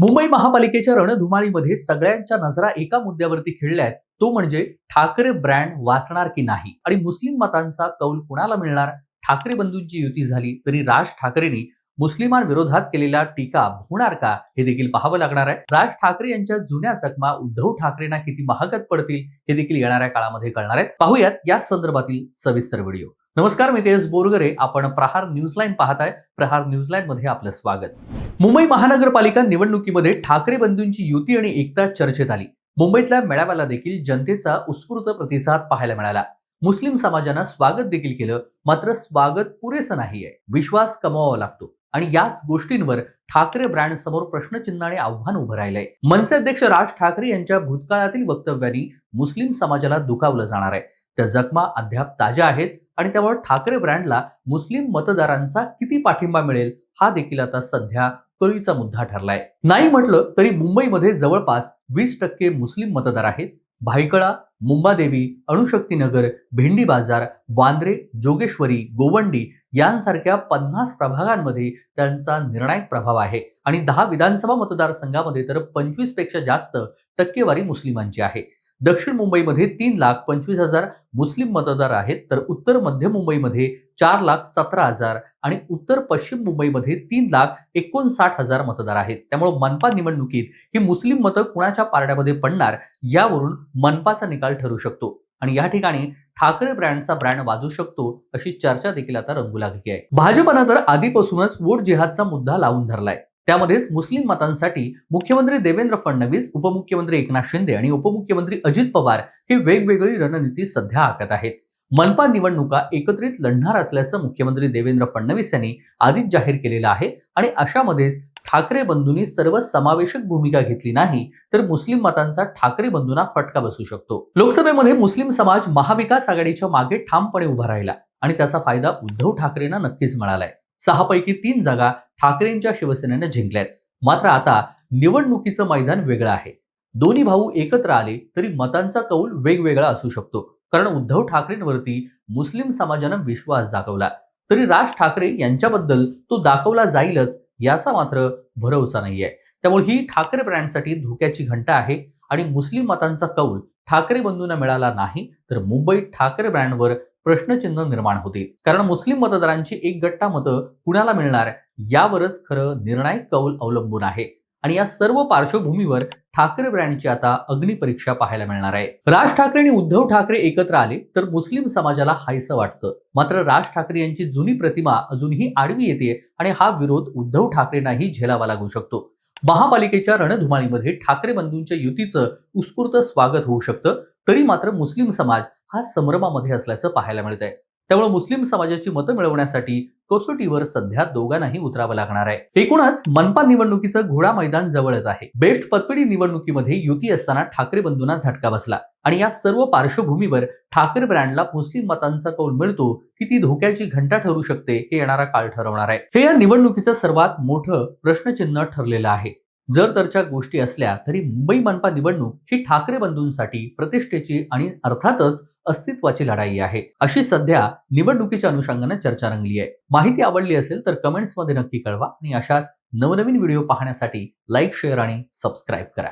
मुंबई महापालिकेच्या रणधुमाळीमध्ये सगळ्यांच्या नजरा एका मुद्द्यावरती खेळल्यात आहेत. तो म्हणजे ठाकरे ब्रँड वाचणार की नाही? आणि मुस्लिम मतांचा कौल कुणाला मिळणार? ठाकरे बंधूंची युती झाली तरी राज ठाकरेंनी मुस्लिमांविरोधात केलेल्या टीका होणार का? हे देखील पाहावं लागणार आहे. राज ठाकरे यांच्या जुन्या चकमा उद्धव ठाकरेंना किती महागत पडतील? हे देखील येणाऱ्या काळामध्ये कळणार आहेत. पाहूयात या संदर्भातील सविस्तर व्हिडिओ. नमस्कार मी तेज बोरगरे. आपण प्रहार न्यूजलाईन पाहताय. प्रहार न्यूजलाईन मध्ये आपलं स्वागत. मुंबई महानगरपालिका निवडणुकीमध्ये ठाकरे बंधूंची युती आणि एकता चर्चेत आली. मुंबईतल्या मेळाव्याला देखील जनतेचा उत्स्फूर्त प्रतिसाद पाहायला मिळाला. मुस्लिम समाजानं स्वागत देखील केलं मात्र स्वागत पुरेसं नाहीये. विश्वास कमवावा लागतो. आणि याच गोष्टींवर ठाकरे ब्रँड समोर प्रश्नचिन्हाने आणि आव्हान उभं राहिलंय. मनसे अध्यक्ष राज ठाकरे यांच्या भूतकाळातील वक्तव्यांनी मुस्लिम समाजाला दुखावलं जाणार आहे. त्या जखमा अद्याप ताज्या आहेत आणि त्यामुळे ठाकरे ब्रँडला मुस्लिम मतदारांचा किती पाठिंबा मिळेल हा देखील आता सध्या कळीचा मुद्दा ठरलाय. नाही म्हटलं तरी मुंबईमध्ये जवळपास वीस टक्के मुस्लिम मतदार आहेत. भाईकळा मुंबादेवी अणुशक्तीनगर भेंडी बाजार वांद्रे जोगेश्वरी गोवंडी यांसारख्या पन्नास प्रभागांमध्ये त्यांचा निर्णायक प्रभाव आहे. आणि दहा विधानसभा मतदारसंघामध्ये तर पंचवीसपेक्षा जास्त टक्केवारी मुस्लिमांची आहे. दक्षिण मुंबईमध्ये तीन लाख पंचवीस हजार मुस्लिम मतदार आहेत तर उत्तर मध्य मुंबईमध्ये चार लाख सतरा हजार आणि उत्तर पश्चिम मुंबईमध्ये तीन लाख एकोणसाठ हजार मतदार आहेत. त्यामुळे मनपा निवडणुकीत ही मुस्लिम मतं कुणाच्या पारड्यामध्ये पडणार यावरून मनपाचा निकाल ठरू शकतो. आणि या ठिकाणी ठाकरे ब्रँडचा ब्रँड वाजू शकतो अशी चर्चा देखील आता रंगू लागली आहे. भाजपनं तर आधीपासूनच वोट जिहादचा मुद्दा लावून धरलाय. त्यामध्येच मुस्लिम मतांसाठी मुख्यमंत्री देवेंद्र फडणवीस उपमुख्यमंत्री एकनाथ शिंदे आणि उपमुख्यमंत्री अजित पवार हे वेगवेगळी रणनीती सध्या आखत आहेत. मनपा निवडणुका एकत्रित लढणार असल्याचं मुख्यमंत्री देवेंद्र फडणवीस यांनी आधीच जाहीर केलेलं आहे आणि अशामध्येच ठाकरे बंधूंनी सर्व समावेशक भूमिका घेतली नाही तर मुस्लिम मतांचा ठाकरे बंधूंना फटका बसू शकतो. लोकसभेमध्ये मुस्लिम समाज महाविकास आघाडीच्या मागे ठामपणे उभा राहिला आणि त्याचा फायदा उद्धव ठाकरेंना नक्कीच मिळालाय. सहापैकी तीन जागा ठाकरेंच्या शिवसेनेनं जिंकल्यात. मात्र आता निवडणुकीचं मैदान वेगळं आहे. दोन्ही भाऊ एकत्र आले तरी मतांचा कौल वेगवेगळा असू शकतो. कारण उद्धव ठाकरेंवरती मुस्लिम समाजानं विश्वास दाखवला. तरी राज ठाकरे यांच्याबद्दल तो दाखवला जाईलच याचा मात्र भरोसा नाहीये. त्यामुळे ही ठाकरे ब्रँडसाठी धोक्याची घंटा आहे आणि मुस्लिम मतांचा कौल ठाकरे बंधूंना मिळाला नाही तर मुंबईत ठाकरे ब्रँडवर प्रश्नचिन्ह निर्माण होते. कारण मुस्लिम मतदारांची एक गट्टा मतं कुणाला मिळणार? यावरच खरं निर्णायक कौल अवलंबून आहे. आणि या सर्व पार्श्वभूमीवर ठाकरे ब्रँडची आता अग्निपरीक्षा पाहायला मिळणार आहे. राज ठाकरे आणि उद्धव ठाकरे एकत्र आले तर मुस्लिम समाजाला हायसं वाटतं. मात्र राज ठाकरे यांची जुनी प्रतिमा अजूनही आडवी येते आणि हा विरोध उद्धव ठाकरेंनाही झेलावा लागू शकतो. महापालिकेच्या रणधुमाळीमध्ये ठाकरे बंधूंच्या युतीचं उत्स्फूर्त स्वागत होऊ शकतं तरी मात्र मुस्लिम समाज हा संभ्रमामध्ये असल्याचं पाहायला मिळत आहे त्यामुळे मुस्लिम समाजाची मतं मिळवण्यासाठी कसोटीवर सध्या दोघांनाही उतरावं लागणार आहे. एकूणच मनपा निवडणुकीचं घोडा मैदान जवळच आहे. बेस्ट पतपेढी निवडणुकीमध्ये युती असताना ठाकरे बंधूंना झटका बसला आणि या सर्व पार्श्वभूमीवर ठाकरे ब्रँडला मुस्लिम मतांचा कौल मिळतो की ती धोक्याची घंटा ठरू शकते हे येणारा काळ ठरवणार आहे. हे या निवडणुकीचं सर्वात मोठं प्रश्नचिन्ह ठरलेलं आहे. जर तरच्या गोष्टी असल्या तरी मुंबई मनपा निवडणूक ही ठाकरे बंधूंसाठी प्रतिष्ठेची आणि अर्थातच अस्तित्वाची लढाई आहे. अशी सध्या निवडणुकीच्या अनुषंगाने चर्चा रंगली आहे. माहिती आवडली असेल तर कमेंट्समध्ये नक्की कळवा आणि अशाच नवनवीन व्हिडिओ पाहण्यासाठी लाईक शेअर आणि सबस्क्राईब करा.